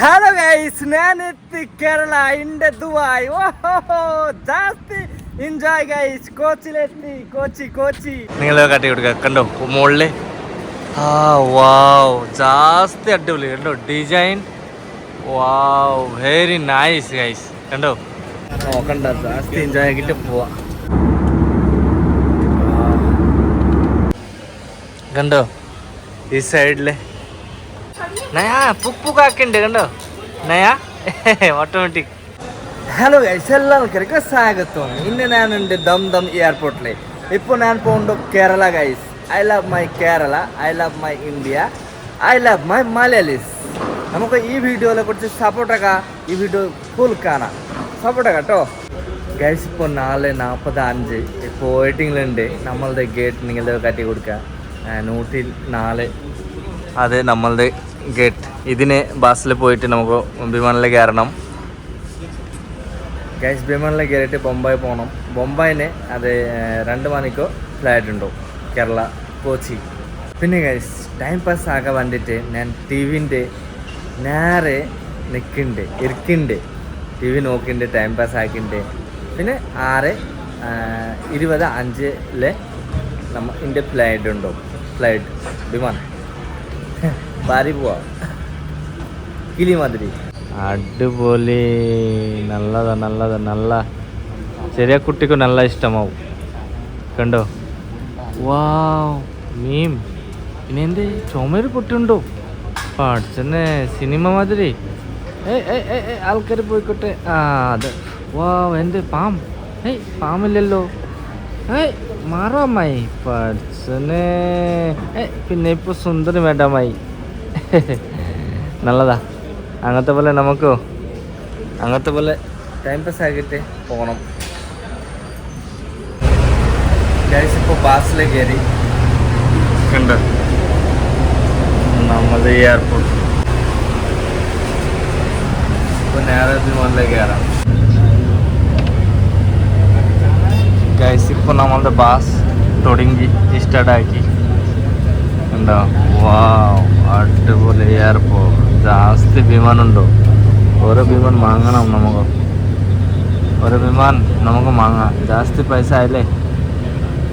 Hello guys ഞാൻ എത്തി കേരള എന്റെ ദുബായ് ഓഹോ ജാസ്തി എൻജോയ് ഗൈസ് കോച്ചിലെത്തി കോച്ചി കോച്ചി നിങ്ങൾ കാട്ടി കൊടുക്കുക കണ്ടോ? മുകളിൽ ആ വാവ് ജാസ്തി അടിപൊളി. കണ്ടോ? Design wow very nice guys കണ്ടോ? നോക്കണ്ട ജാസ്തി എൻജോയ് ആക്കിട്ട് പോവാ. കണ്ടോ? ഈ സൈഡിൽ നയാ പുക് പുകാക്കുണ്ട് കണ്ടോ? നയാ ഓട്ടോമാറ്റിക് ഹലോ ഗൈസ് എല്ലാവർക്കും സ്വാഗതം. ഇന്ന് ഞാനുണ്ട് ദം ദം എയർപോർട്ടിലെ ഇപ്പൊ ഞാൻ പോകുന്നുണ്ട് Kerala guys I love my Kerala I love my India I love my Malayalis. നമുക്ക് ഈ വീഡിയോയിലെ കുറിച്ച് സപ്പോർട്ടൊക്കെ ഈ വീഡിയോ ഫുൾ കാണാം. സപ്പോർട്ടൊക്കെ കേട്ടോ. ഗൈസ് ഇപ്പോൾ നാല് നാൽപ്പത് അഞ്ച് ഇപ്പോൾ വെയിറ്റിങ്ങിലുണ്ട് നമ്മളുടെ ഗേറ്റ് നിങ്ങളുടെ കാട്ടി കൊടുക്കുക നൂറ്റി നാല് അത് നമ്മളുടെ ഗേറ്റ് ഇതിന് ബസ്സിൽ പോയിട്ട് നമുക്ക് വിമാനിൽ കയറണം. ഗൈസ് വിമാനിൽ കയറിയിട്ട് ബൊംബായി പോകണം ബൊംബായിന് അത് രണ്ട് മണിക്കോ ഫ്ലൈറ്റ് ഉണ്ടോ കേരള കോച്ചി. പിന്നെ ഗൈസ് ടൈം പാസ് ആകാൻ വേണ്ടിയിട്ട് ഞാൻ ടി വിന്റെ നേരെ നിൽക്കുന്നുണ്ട് ഇരിക്കുന്നുണ്ട് ടി വി നോക്കിണ്ട് ടൈം പാസ് ആക്കിണ്ട്. പിന്നെ ആറ് ഇരുപത് അഞ്ചിലെ നമ്മ എന്റെ ഫ്ലൈറ്റ് ഉണ്ടോ ഫ്ലൈറ്റ് വിമാനം ബാരി പോവാ. കിളി മാതിരി. അടിപൊളി. നല്ലതാ നല്ലതാ നല്ല. ചെറിയ കുട്ടിക്ക് നല്ല ഇഷ്ടമാവും. കണ്ടോ? വാവ്. മീം. പിന്നെ എന്ത്? ചുമര് പൊട്ടുണ്ടോ? പഠിച്ചെന്നെ സിനിമ മാതിരി. ആൾക്കാർ പോയിക്കോട്ടെ. ആ അതെ. വാവ് എന്ത്? പാം. ഏയ് പാമില്ലല്ലോ. ഏയ് മാറാമായി പഠിച്ചനെ പിന്നെ ഇപ്പോൾ സുന്ദരി മേഡമായി. നല്ലതാ. അങ്ങനത്തെ പോലെ നമുക്കോ? അങ്ങനത്തെ പോലെ ടൈം പാസ് ആക്കിയിട്ട് പോകണം ഗൈസ് ഇപ്പോൾ ബാസിലെ കയറി കണ്ട? നമ്മുടെ എയർപോർട്ട് ഇപ്പോൾ നേരെ വിമാനിലേക്ക് കയറാം ഗൈസ് ഇപ്പോൾ നമ്മളുടെ ബാസ് തുടങ്ങി സ്റ്റാർട്ടാക്കി ഉണ്ടോ വാവ് അടിപൊളി എയർപോർട്ട് ജാസ്തി വിമാനമുണ്ടോ ഓരോ വിമാൻ വാങ്ങണം നമുക്ക്. ഓരോ വിമാൻ നമുക്ക് വാങ്ങാം. ജാസ്തി പൈസ ആയില്ലേ?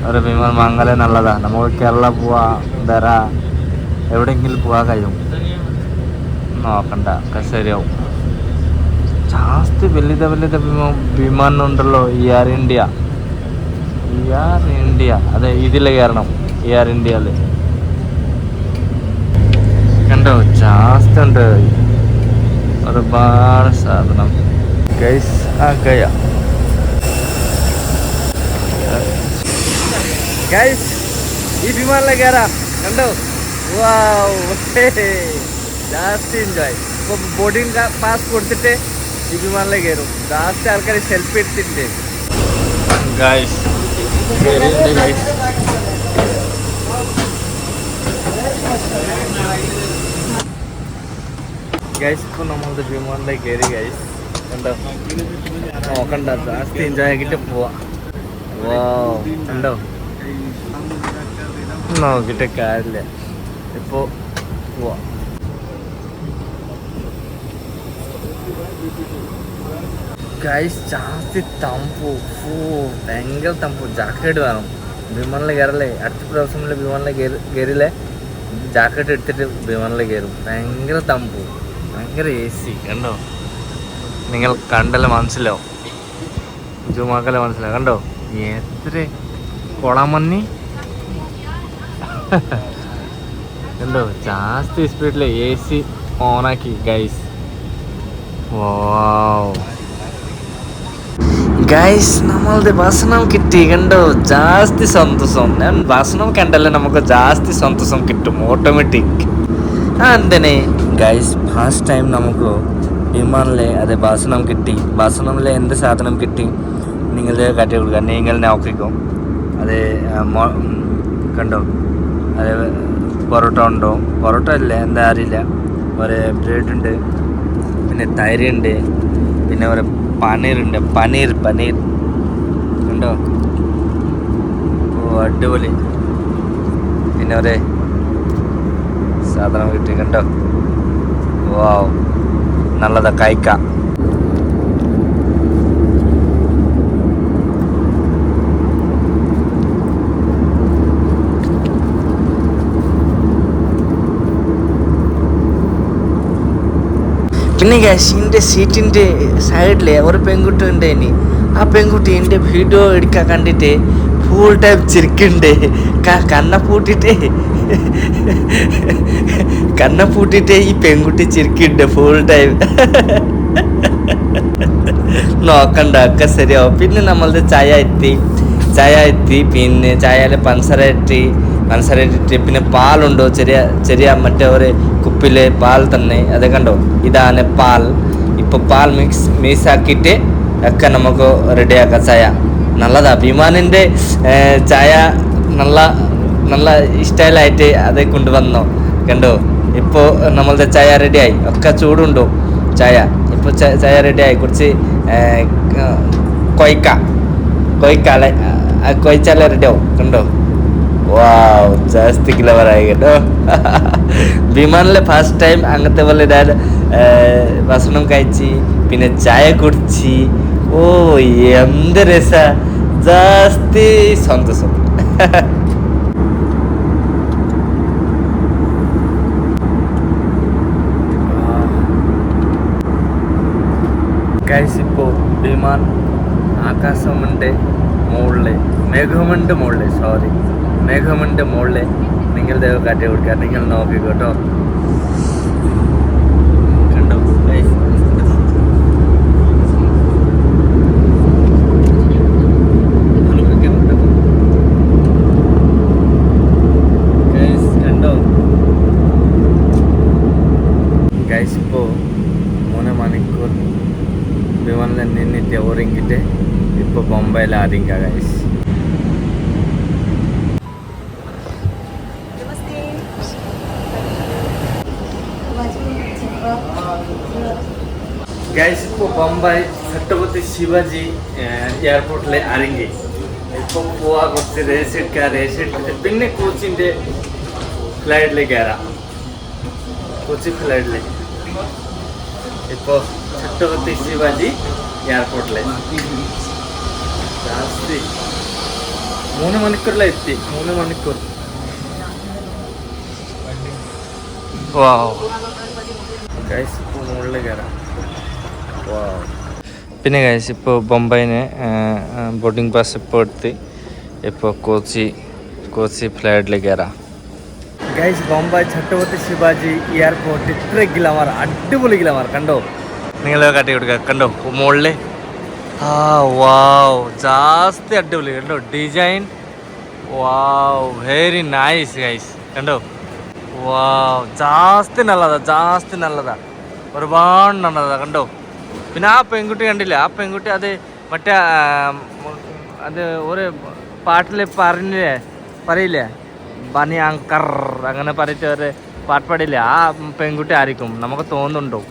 ഒരു വിമാൻ വാങ്ങലേ നല്ലതാ. നമുക്ക് കേരള പോവാ ധര എവിടെയെങ്കിലും പോകാൻ കഴിയും. നോക്കണ്ട ശരിയാവും. ജാസ്തി വലുത വലുത വിമാനം ഉണ്ടല്ലോ ആർ ഇന്ത്യ എയർ ഇന്ത്യ അതെ ഇതിലെ കയറണം. എയർ ഇന്ത്യയിൽ കണ്ടോ? ജാസ്തി ഉണ്ട് ഒരുപാട് സാധനം. ഗൈസ് ആ ഗയ. ഗൈസ് ഈ വിമാനിലെ കയറാം. കണ്ടോ? ജാസ്തി എൻജോയ് ഇപ്പോൾ ബോർഡിംഗ് പാസ് കൊടുത്തിട്ട് ഈ വിമാനിലെ കയറും. ജാസ്തി ആൾക്കാർ സെൽഫി എടുത്തിട്ടുണ്ട്. Guys guys. ഗൈസ് ഇപ്പോൾ നമ്മളുടെ വിമാനിലേക്ക് കയറി ഗൈസ് കണ്ടോ? നോക്കണ്ട ജാസ്തി എൻജോയ് ആക്കിയിട്ട് പോവാം. വാവ് കണ്ടോ? നോക്കിയിട്ട് കാര്യമില്ല. ഇപ്പോൾ പോവാ. ഗൈസ് ജാസ്തി തമ്പു. ഫൂ ഭയങ്കര തമ്പു. ജാക്കറ്റ് വേണം. വിമാനിൽ കയറല്ലേ അടുത്ത ദിവസം വിമാനിൽ കയറി കയറില്ലേ ജാക്കറ്റ് എടുത്തിട്ട് വിമാനിൽ കയറും ഭയങ്കര തമ്പു. ഭയങ്കര എ സി കണ്ടോ? നിങ്ങൾ കണ്ടല്ലോ മനസ്സിലാവും ജുമാക്കല്ലേ മനസ്സിലാവും കണ്ടോ? എത്ര കൊളമന്നി? കണ്ടോ? ജാസ്തി സ്പീഡിൽ എ സി ഓണാക്കി ഗൈസ് ഗൈസ് നമ്മളുടെ ഭക്ഷണം കിട്ടി കണ്ടോ? ജാസ്തി സന്തോഷം. ഞാൻ ഭക്ഷണം കണ്ടല്ലേ നമുക്ക് ജാസ്തി സന്തോഷം കിട്ടും. ഓട്ടോമാറ്റിക് എന്തിനെ? ഗൈസ് ഫസ്റ്റ് ടൈം നമുക്ക് വിമാനിലെ അതെ ഭക്ഷണം കിട്ടി. ഭക്ഷണമിലെ എന്ത് സാധനം കിട്ടി? നിങ്ങളുടെ കാട്ടി കൊടുക്കുക. നിങ്ങൾ നോക്കിക്കോ അതെ കണ്ടോ? അതെ പൊറോട്ട ഉണ്ടോ? പൊറോട്ട അല്ല എന്താ അറിയില്ല. ഒരു ബ്രെഡ് ഉണ്ട് പിന്നെ തൈര് ഉണ്ട് പിന്നെ ഒരു പനീർ ഉണ്ട്. പനീർ പനീർ. ഉണ്ടോ ഓ അടിപൊളി. പിന്നെ ഒരു സാധനം കിട്ടി കണ്ടോ? വാവ് നല്ലതാ കഴിക്കാം പിന്നെ ഗ്യാസിന്റെ സീറ്റിന്റെ സൈഡിൽ ഒരു പെൺകുട്ടി ഉണ്ട് ഇനി ആ പെൺകുട്ടി എന്റെ വീഡിയോ എടുക്കാൻ കണ്ടിട്ട് ഫുൾ ടൈം ചിരിക്കുന്നുണ്ട് കണ്ണ പൂട്ടിട്ട്. കണ്ണ പൂട്ടിട്ട് ഈ പെൺകുട്ടി ചിരിക്കുന്നുണ്ട് ഫുൾ ടൈം നോക്കണ്ട ഒക്കെ ശരിയാവും. പിന്നെ നമ്മളത് ചായ എത്തി. ചായ എത്തി പിന്നെ ചായയിലെ പഞ്ചസാര ഇട്ടി പഞ്ചസാര ഇട്ടിട്ട് പിന്നെ പാലുണ്ടോ? ചെറിയ ചെറിയ മറ്റേ ഒരു കുപ്പിലെ പാൽ തന്നെ. അത് കണ്ടോ? ഇതാണ് പാൽ. ഇപ്പോൾ പാൽ മിക്സ് മിക്സ് ആക്കിയിട്ട് ഒക്കെ നമുക്ക് റെഡിയാക്കാം ചായ. നല്ലതാ. അഭിമാനിന്റെ ചായ നല്ല നല്ല ഇഷ്ടമായിട്ട് അത് കൊണ്ടുവന്നോ? കണ്ടോ? ഇപ്പോൾ നമ്മളുടെ ചായ റെഡിയായി. ഒക്കെ ചൂടുണ്ടോ? ചായ. ഇപ്പോൾ ചായ റെഡിയായി. കുറച്ച് കൊയ്ക്ക. കൊയ്ക്ക അല്ലെ? കൊയ്ച്ചാലേ റെഡിയാവും? കണ്ടോ? വാവ്. ജാസ്തി ക്ലവറായി കേട്ടോ. വിമാനിലെ ഫസ്റ്റ് ടൈം അങ്ങനത്തെ പോലെ ഭക്ഷണം കഴിച്ച് പിന്നെ ചായ കുടിച്ച് ഓ എന്ത് രസ ಜಾಸ್ತಿ സന്തോഷം ഗൈസ് ഇപ്പോൾ വിമാൻ ആകാശമുണ്ട് മുകളിൽ മേഘമുണ്ട് മുകളിൽ സോറി മേഘമുണ്ട് മുകളിൽ നിങ്ങൾ ദൈവം കാട്ടി കൊടുക്കുക നിങ്ങൾ നോക്കി போயிட்டு இப்போ பொம்பையில் அதிங்க गाइस गाइस को बम्बई छत्रपति शिवाजी एयरपोर्ट ले आएँगे। इसको पोआ करते रेसिट का रेसिट पिन्ने कोचिंग दे फ़्लाइट ले गया कोचिंग फ़्लाइट ले। छत्रपति शिवाजी എയർപോർട്ടിൽ ജാസ്തി മൂന്ന് മണിക്കൂറിലാണ് എത്തി മൂന്ന് മണിക്കൂർ വാവ് ഗൈസ് ഇപ്പോൾ മുകളിൽ കയറാം വാവ് പിന്നെ കഴിച്ച് ഇപ്പോൾ ബൊംബൈന് ബോർഡിംഗ് പാസ് ഇപ്പോൾ എടുത്ത് ഇപ്പോൾ കോച്ചി കോച്ചി ഫ്ലൈറ്റിലേക്ക് കയറാം ഗൈസ് ബോംബെ ഛത്രപതി ശിവാജി എയർപോർട്ട് ഇത്ര ഗ്ലാമർ അടിപൊളി ഗ്ലാമർ കണ്ടോ? നിങ്ങൾ കാട്ടി കൊടുക്കുക കണ്ടോ? മുകളിൽ ആ വാവ്. ജാസ്തി അടിപൊളി. കണ്ടോ? Design. Wow. Very nice guys. കണ്ടോ? വാവ്. ജാസ്തി നല്ലതാ ജാസ്തി നല്ലതാ. ഒരുപാട് നല്ലതാ. കണ്ടോ? പിന്നെ ആ പെൺകുട്ടി കണ്ടില്ല? ആ പെൺകുട്ടി അത് മറ്റേ അത് ഒരു പാട്ടിൽ പറഞ്ഞില്ലേ? പറയില്ലേ? ബനി അങ്കർ അങ്ങനെ പറഞ്ഞിട്ട് ഒരു പാട്ട് പാടില്ലേ? ആ പെൺകുട്ടി ആയിരിക്കും. നമുക്ക് തോന്നുന്നുണ്ടോ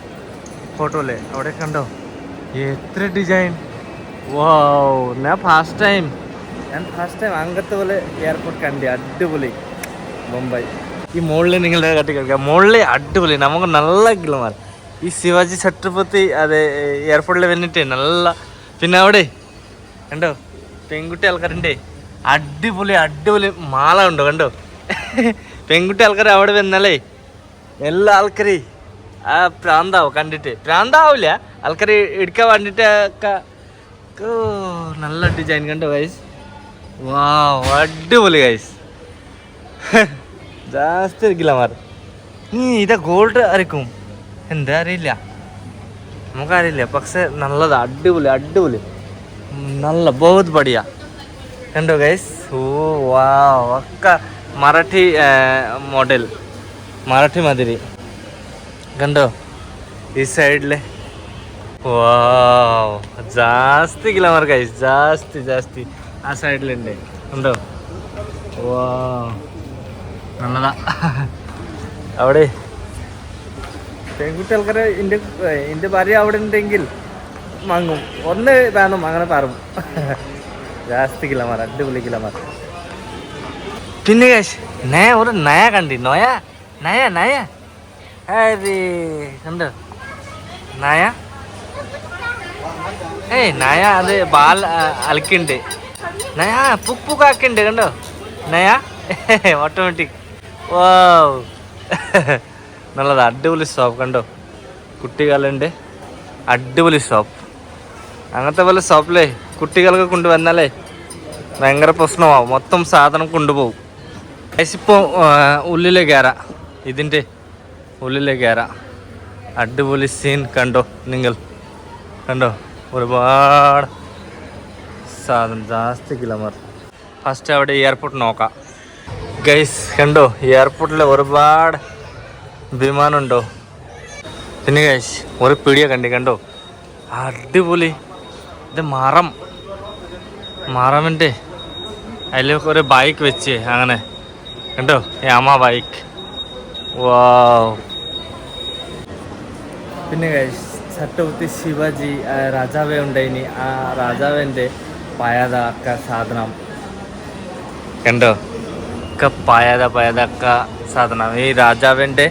ഫോട്ടോയിൽ അവിടെ കണ്ടോ? എത്ര ഡിസൈൻ വാവ് ഞാൻ ഫസ്റ്റ് ടൈം ഞാൻ ഫസ്റ്റ് ടൈം അങ്ങനത്തെ പോലെ എയർപോർട്ട് കണ്ടി അടിപൊളി. മുംബൈ ഈ മുകളിൽ നിങ്ങളുടെ കട്ടി കളിക്കുക മുകളിൽ അടിപൊളി. നമുക്ക് നല്ല കിളമാർ ഈ ശിവാജി ഛത്രപതി അത് എയർപോർട്ടിൽ വന്നിട്ട് നല്ല പിന്നെ അവിടെ കണ്ടോ? പെൺകുട്ടി ആൾക്കാരുണ്ട്. അടിപൊളി അടിപൊളി മാല ഉണ്ടോ കണ്ടോ? പെൺകുട്ടി ആൾക്കാർ അവിടെ വന്നാലേ എല്ലാ ആൾക്കാരെ ആ പ്രാന്താവും കണ്ടിട്ട്. പ്രാന്താവില്ല ആൾക്കാർ എടുക്കാൻ വേണ്ടിട്ട് നല്ല ഡിസൈൻ കണ്ടോ ഗൈസ് വാ അടിപൊളി ഗൈസ് ജാസ്തി ഇരിക്കില്ല മാർ. നീ ഇതാ ഗോൾഡ് അരക്കും എന്താ അറിയില്ല. നമുക്കറിയില്ല. പക്ഷെ നല്ലതാ അടിപൊളി അടിപൊളി. നല്ല ബഹുത് ബടിയ കണ്ടോ ഗൈസ് ഓ വാ ഒക്കെ മറാഠി മോഡൽ മറാഠി മാതിരി. കണ്ടോ? ഈ സൈഡിൽ. ജാസ്തി ഗ്ലാമർ കൈസ് ജാസ്തി ജാസ്തി. ആ സൈഡിലുണ്ട്. കണ്ടോ? വാ നല്ലതാ. അവിടെ? പെൺകുട്ടി ആൾക്കാരെ എന്റെ എന്റെ ഭാര്യ അവിടെ ഉണ്ടെങ്കിൽ മങ്ങും. ഒന്ന് വേണം അങ്ങനെ പറ. ജാസ്തി കിലമാർ അടിപൊളി കിലമാർ പിന്നെ കാശ് നയ ഒരു നയ കണ്ടി. നോയ നയ നയ. അരേ കണ്ടോ നായ ഏയ് നായ അത് ബാൽ അലക്കുണ്ട് നയ പുപ്പുക്കാക്കുണ്ട് കണ്ടോ നയ ഓട്ടോമാറ്റിക് ഓ നല്ലത് അടിപൊളി ഷോപ്പ് കണ്ടോ കുട്ടികളുണ്ട് അടിപൊളി ഷോപ്പ് അങ്ങനത്തെ പോലെ ഷോപ്പിലേ കുട്ടികൾക്ക് കൊണ്ടുവന്നാലേ ഭയങ്കര പ്രശ്നമാവും മൊത്തം സാധനം കൊണ്ടുപോകും ഇപ്പോൾ ഉള്ളിലേക്ക് കയറാം ഇതിന്റെ ഉള്ളിലേക്ക് കയറാം അടിപൊളി സീൻ കണ്ടോ നിങ്ങൾ? കണ്ടോ? ഒരുപാട് സാധനം ജാസ്തി കിലോമീറ്റർ ഫസ്റ്റ് അവിടെ എയർപോർട്ട് നോക്കാം. ഗൈസ് കണ്ടോ? എയർപോർട്ടിൽ ഒരുപാട് വിമാനമുണ്ടോ പിന്നെ ഗൈസ് ഒരു പിടിയ കണ്ടി കണ്ടോ? അടിപൊളി. ഇത് മറം. മറമിന്റെ അതിൽ ഒരു ബൈക്ക് വെച്ച് അങ്ങനെ. കണ്ടോ? യാമ ബൈക്ക് വാവ് പിന്നെ ഛത്രപതി ശിവജി രാജാവേ ഉണ്ടായിനി ആ രാജാവിന്റെ പയത ഒക്കെ സാധനം. കണ്ടോ? ഒക്കെ പയത പയത ഒക്കെ സാധനം. ഈ രാജാവിന്റെ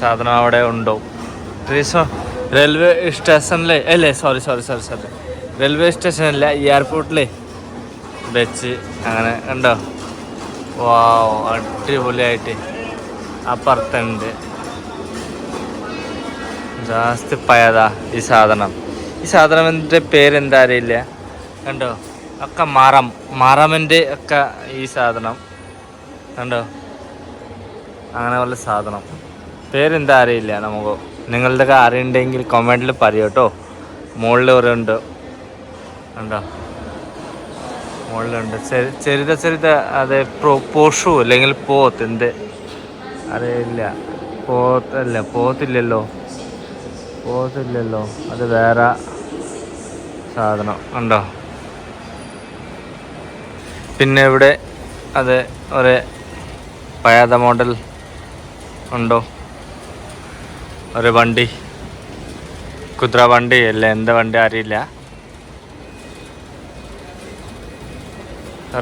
സാധനം അവിടെ ഉണ്ടോ? റെയിൽവേ സ്റ്റേഷനിലെ അല്ലേ? Sorry sorry sorry sorry railway സ്റ്റേഷനിലെ എയർപോർട്ടിലെ വെച്ച് അങ്ങനെ ഉണ്ടോ വാ അടിപൊളിയായിട്ട് അപ്പുറത്തുണ്ട്. ജാസ്തി പയതാ ഈ സാധനം. ഈ സാധനത്തിന്റെ പേരെന്താ അറിയില്ല കണ്ടോ? ഒക്കെ മറം മറമിന്റെ ഒക്കെ ഈ സാധനം. കണ്ടോ? അങ്ങനെ പോലെ സാധനം. പേരെന്താ അറിയില്ല നമുക്ക്? നിങ്ങളുടെ അറിയണ്ടെങ്കിൽ കമന്റിൽ പറയൂ കേട്ടോ. മുകളിൽ ഒരു ഉണ്ട് കണ്ടോ? മുകളിലുണ്ട്. ചെറു ചെറുത ചെറുത അത് പ്രോ പോഷു അല്ലെങ്കിൽ പോത്ത് എന്ത്? അറിയില്ല. പോത്തല്ല പോത്തില്ലല്ലോ. പോത്തില്ലല്ലോ അത് വേറെ സാധനം. ഉണ്ടോ? പിന്നെ ഇവിടെ അത് ഒരു പഴയത മോഡൽ ഉണ്ടോ? ഒരു വണ്ടി. കുതിര വണ്ടി അല്ല? എന്ത് വണ്ടി അറിയില്ല.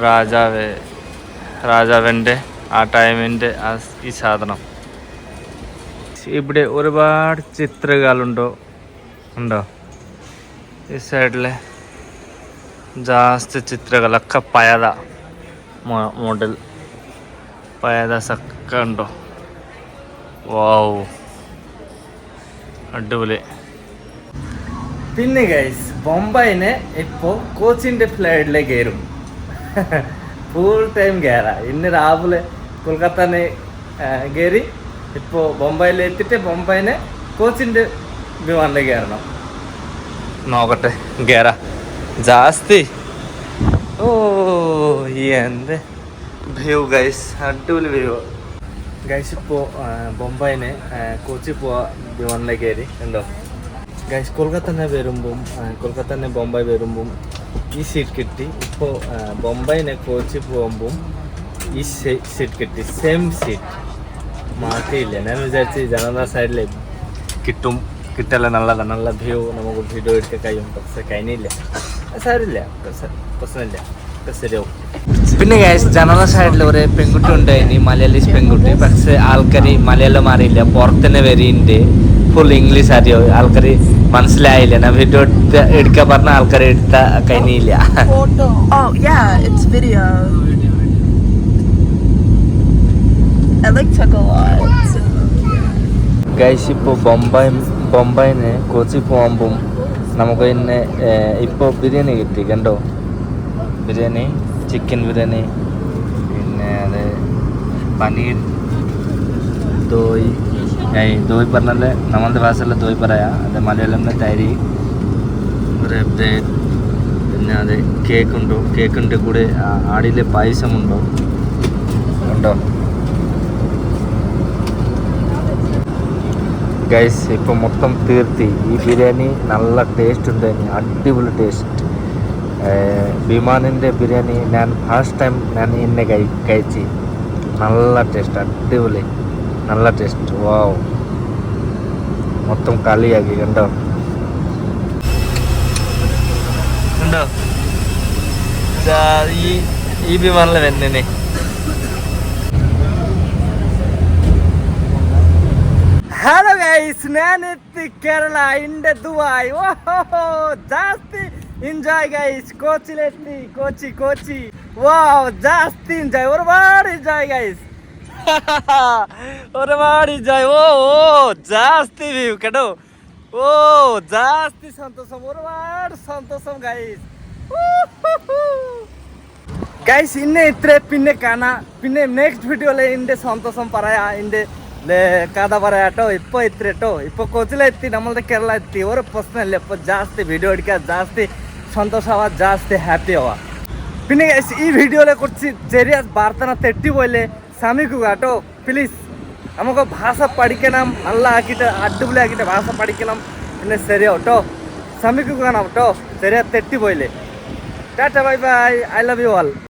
രാജാവ് രാജാവിന്റെ ആ ടൈമിന്റെ ആ ഈ സാധനം. ഇവിടെ ഒരുപാട് ചിത്രകളുണ്ടോ? ഉണ്ടോ? ഈ സൈഡിലെ ജാസ്തി ചിത്രകളൊക്കെ പയത മോഡൽ. പയതസൊക്കെ സക്ക ഉണ്ടോ? വാവ് അടിപൊളി. പിന്നെ ഗൈസ് ബോംബൈന് ഇപ്പോൾ കോച്ചിന്റെ ഫ്ലൈറ്റിലേക്ക് കയറും. ഫുൾ ടൈം കയറാം. ഇന്ന് രാവിലെ കൊൽക്കത്തനെ കയറി ഇപ്പോൾ ബൊംബൈയിൽ എത്തിയിട്ട് ബൊംബൈനെ കോച്ചിന്റെ വിമാനത്തിൽ കയറണം. നോക്കട്ടെ കയറാ ജാസ്തി. ഓ എന്ത് വ്യൂ ഗൈസ് അടിപൊളി വ്യൂ. ഗൈസ് ഇപ്പോൾ ബൊംബൈനെ കൊച്ചി പോവാ വിമാനിലേക്ക് കയറി. ഉണ്ടോ ഗൈസ് കൊൽക്കത്തന്നെ വരുമ്പം കൊൽക്കത്തന്നെ ബൊംബൈ വരുമ്പം ഈ സീറ്റ് കിട്ടി. ഇപ്പോൾ ബൊംബൈനെ കോച്ചി പോകുമ്പം ഈ സീറ്റ് കിട്ടി. Same seat. മാറ്റിയില്ല ഞാൻ വിചാരിച്ച് ജനതാ സൈഡിൽ കിട്ടും കിട്ടല്ല നല്ലതാണ് നല്ല വ്യൂ നമുക്ക് വീഡിയോ എടുക്കാൻ കഴിയും. പക്ഷെ കഴിഞ്ഞില്ല. സാരില്ല പ്രശ്നമില്ല. ശരിയാവും. പിന്നെ ഗ്യാസ് ജനറൽ സൈഡിൽ ഒരു പെൺകുട്ടി ഉണ്ടായിനി മലയാളീസ് പെൺകുട്ടി. പക്ഷെ ആൾക്കാർ മലയാളം അറിയില്ല. പുറത്തുനിന്ന് വരുന്നുണ്ട് ഫുൾ ഇംഗ്ലീഷ് അറിയോ? ആൾക്കാർ മനസ്സിലായില്ല. ഞാൻ വീഡിയോ എടുത്ത് എടുക്കാൻ പറഞ്ഞ ആൾക്കാർ എടുത്ത കഴിഞ്ഞില്ല. ഗൈസ് ഇപ്പോൾ ബൊംബൈ ബൊംബൈന്ന് കൊച്ചി പോകുമ്പം നമുക്ക് ഇന്ന് ഇപ്പോൾ ബിരിയാണി കിട്ടി കണ്ടോ? ബിരിയാണി ചിക്കൻ ബിരിയാണി പിന്നെ അത് പനീർ ദോയ്. ഐ ദോയ് പറഞ്ഞാൽ നമ്മളുടെ ഭാഷയിലെ ദോയ് പറയാ അത് മലയാളത്തിലെ തരി ഒരു ബ്രെഡ് പിന്നെ അത് കേക്ക് ഉണ്ടോ കേക്കിന്റെ കൂടെ ആടിയിലെ പായസമുണ്ടോ? ഉണ്ടോ ഗൈസ് ഇപ്പോൾ മൊത്തം തീർത്തി ഈ ബിരിയാണി നല്ല ടേസ്റ്റ് ഉണ്ടായിരുന്നു അടിപൊളി ടേസ്റ്റ് വിമാനിന്റെ ബിരിയാണി ഞാൻ ഫസ്റ്റ് ടൈം ഞാൻ ഇന്നെ കഴി കഴിച്ച് നല്ല ടേസ്റ്റ് അടിപൊളി നല്ല ടേസ്റ്റ് വാവ് മൊത്തം കളിയാക്കി കണ്ടോ കണ്ടോ ദാ ഈ ഈ വിമാനിലെ വരുന്നേ ഹലോ ഗൈസ് ഞാൻ എത്തി കേരള ഇന്റെ ദുബായ് ഓഹോ ജാസ്തി എൻജോയ് ഗൈസ് കോച്ചിലെത്തി കോച്ചി കോച്ചി വാവ് ജാസ്തി എൻജോയ് ഒരുപാട് എൻജോയ് ഗൈസ് ഒരുപാട് എൻജോയ് ഓ ഓ ജാസ്തി വ്യൂ കേട്ടോ. ഓ ജാസ്തി സന്തോഷം ഒരുപാട് സന്തോഷം ഗൈസ് ഗൈസ് ഇന്നെ ഇത്ര പിന്നെ കാണാം. പിന്നെ നെക്സ്റ്റ് വീഡിയോയിൽ എന്റെ സന്തോഷം പറയാ എന്റെ ലേ- കഥ പറയാട്ടോ ഇപ്പൊ ഇത്ര കേട്ടോ ഇപ്പൊ കൊച്ചിലെത്തി നമ്മളുടെ കേരള എത്തി ഒരു പ്രശ്നമില്ല ഇപ്പൊ ജാസ്തി വീഡിയോ എടുക്കുക ജാസ്തി സന്തോഷമാവാ ജാസ്തി ഹാപ്പി ആവാ പിന്നെ guys, ഈ വീഡിയോയെ കുറിച്ച് ചെറിയ പ്രാർത്ഥന തെറ്റിപ്പോലെ ശ്രമിക്കുക കേട്ടോ പ്ലീസ് നമുക്ക് ഭാഷ പഠിക്കണം നല്ല ആക്കിയിട്ട് അടിപൊളിയാക്കിയിട്ട് ഭാഷ പഠിക്കണം പിന്നെ ശരിയാവും കേട്ടോ ശ്രമിക്കുക കേട്ടോ ചെറിയ തെറ്റിപ്പോയില്ലേ tata bye bye I love you all